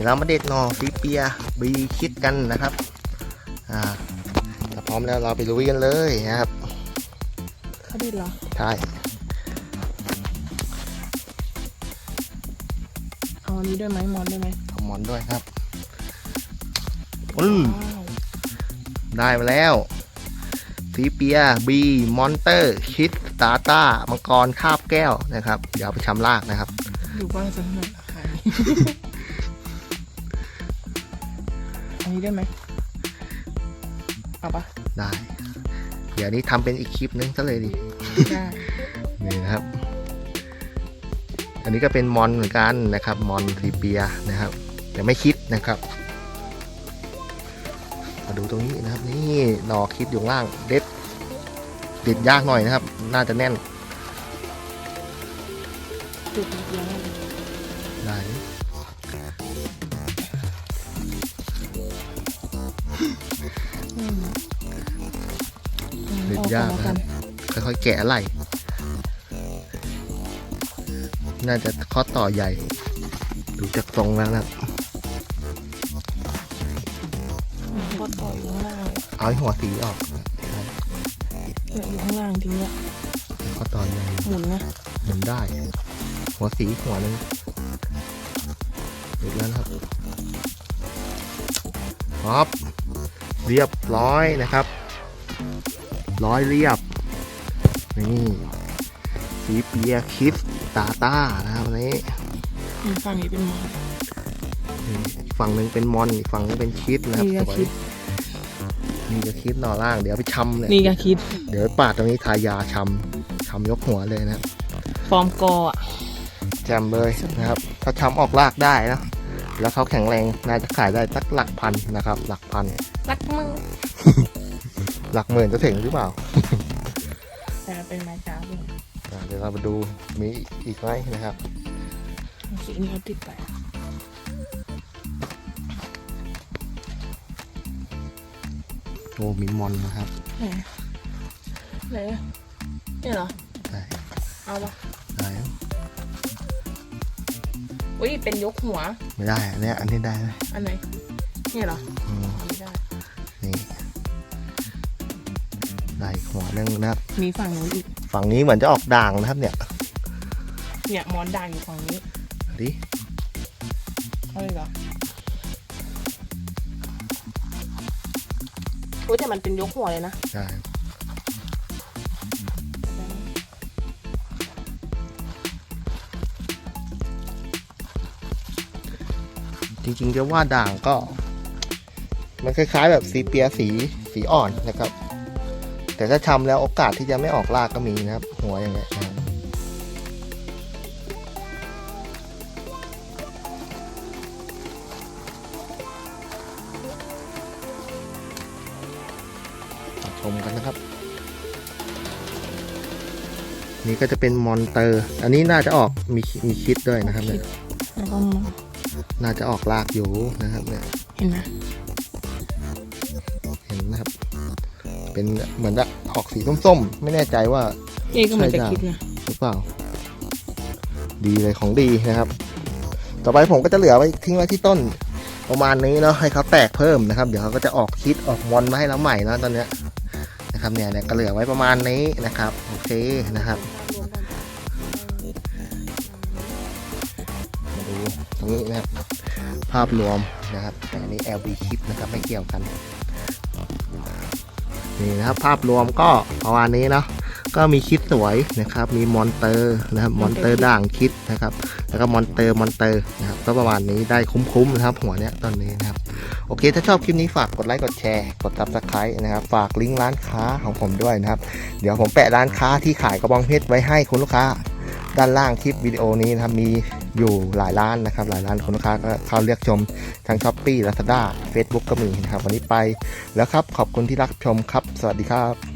ดี๋ยวเรามาเด็ดหนอฟีเปียบีคิดกันนะครับอ่าถ้าพร้อมแล้วเราไปลุยกันเลยนะครับเขาดีเหรอใช่เอาอันนี้ด้วยไหมมอนด้วยไหมขอมอนด้วยครับอืมว้าวได้มาแล้วฟีเปียบีมอนเตอร์คิดตาต้ามังกรคาบแก้วนะครับ เดี๋ยวเอาไปชำรากนะครับดูบ้างสักหน่อย นนี้ได้ไหมเอาปะได้ เดี๋ยวนี้ทำเป็นอีกคลิปนึงซะเลยดิ ได้นี่นะครับ อันนี้ก็เป็นมอนเหมือนกันนะครับ มอนฟีเปียนะครับแต่ไม่คิดนะครับ มาดูตรงนี้นะครับ นี่หนอคิดอยู่ข้างล่างเด็ด เด็ดยากหน่อยนะครับ น่าจะแน่นจุดเดียวได้ ยากอนนะแล้วคกัรับนค่อยๆแกะไหลน่าจะข้อต่อใหญ่ ดูจากทรงแล้วนะครับพอต่ออยู่ข้างล่างเอาให้หัวสีออกเนี่ยอยู่ข้างล่างทีเนี้ยข้อต่อใหญ่หมุนนะหมุนได้ หัวสีหัวหนึงหยุดแล้วนะครับครับเรียบร้อยนะครับ ร้อยเรียบ นี่สีเปียคิสตาต้านะครับอันนี้อืมฝั่งนี้เป็นมอนนี่อีกฝั่งหนึ่งเป็นมอนอีกฝั่งหนึงเป็นคิดนะครับนี่ก็สวยคิดนี่ก็คิดหน่อล่างเดี๋ยวไปชำเลยนี่ก็คิด เดี๋ยวปาดตรงนี้ทายาชำชำยกหัวเลยนะครับฟอร์มกออะแจมเลยนะครับถ้าช้ำออกลากได้นะแล้วเขาแข็งแรงน่าจะขายได้สักหลักพันนะครับ หลักพันรักมึง หลักหมื่นจะถึงหรือเปล่า แต่เป็นไม้จ้าด้วยอ่าเดี๋ยวเรามาดูมีอีกไหมนะครับ สีนี้เขาติดไปโอ้มีมอนนะครับไหนไหนเนี่ยเหรอ ได้เอาปะได้อุ้ยเป็นยกหัว ไม่ได้อันเนี้ยอันนี้ได้ไหมอันไหนเนี่ยเหรอ อืม ได้อีกหัวหนึงนะครับ มีฝั่งนู้นอีก ฝั่งนี้เหมือนจะออกด่างนะครับเนี่ย เนี่ยมอนด่างอยู่ฝั่งนี้ดิเอาเลยเหรออุ้ยแต่มันเป็นยกหัวเลยนะได้จริงๆจะว่าด่างก็ มันคล้ายๆแบบสีเปียสีสีอ่อนนะครับ แต่ถ้าชำแล้วโอกาสที่จะไม่ออกรากก็มีนะครับ หัวอย่างเงี้ยนะครับมาชมกันนะครับ นี่ก็จะเป็นมอนเตอร์ อันนี้น่าจะออกมีมีคิดด้วยนะครับเนี่ยแล้วก็มอนน่าจะออกรากอยู่นะครับเนี่ยเห็นไหม เป็นเหมือนจะออกสีส้มๆ ไม่แน่ใจว่านี่ก็เหมือนจะใช่จ้ะคิดนะหรือเปล่า ดีเลยของดีนะครับ ต่อไปผมก็จะเหลือไว้ทิ้งไว้ที่ต้นประมาณนี้เนาะให้เขาแตกเพิ่มนะครับ เดี๋ยวเขาก็จะออกคิดออกมอนมาให้เราใหม่นะตอนเนี้ยนะครับเนี่ยเนี่ยก็เหลือไว้ประมาณนี้นะครับโอเคนะครับมาดูตรงนี้นะครับภาพรวมนะครับแต่อันนี้ LB คลิปนะครับไม่เกี่ยวกัน นี่นะครับภาพรวมก็ประมาณนี้เนาะก็มีคิดสวยนะครับ มีมอนเตอร์นะครับ มอนเตอร์ด่างคิดนะครับ แล้วก็มอนเตอร์มอนเตอร์นะครับ ก็ประมาณนี้ได้คุ้มๆนะครับ หัวเนี้ยตอนนี้นะครับ โอเค ถ้าชอบคลิปนี้ฝากกดไลค์กดแชร์กด subscribe นะครับ ฝากลิงก์ร้านค้าของผมด้วยนะครับ เดี๋ยวผมแปะร้านค้าที่ขายกระบองเพชรไว้ให้คุณลูกค้า ด้านล่างคลิปวิดีโอนี้นะครับมี อยู่หลายร้านนะครับ หลายร้านคุณลูกค้าก็เข้าเลือกชมทาง s h อ p ป e ้ลาซาด้าเฟซบุ๊ก็มีนะครับ วันนี้ไปแล้วครับ ขอบคุณที่รับชมครับ สวัสดีครับ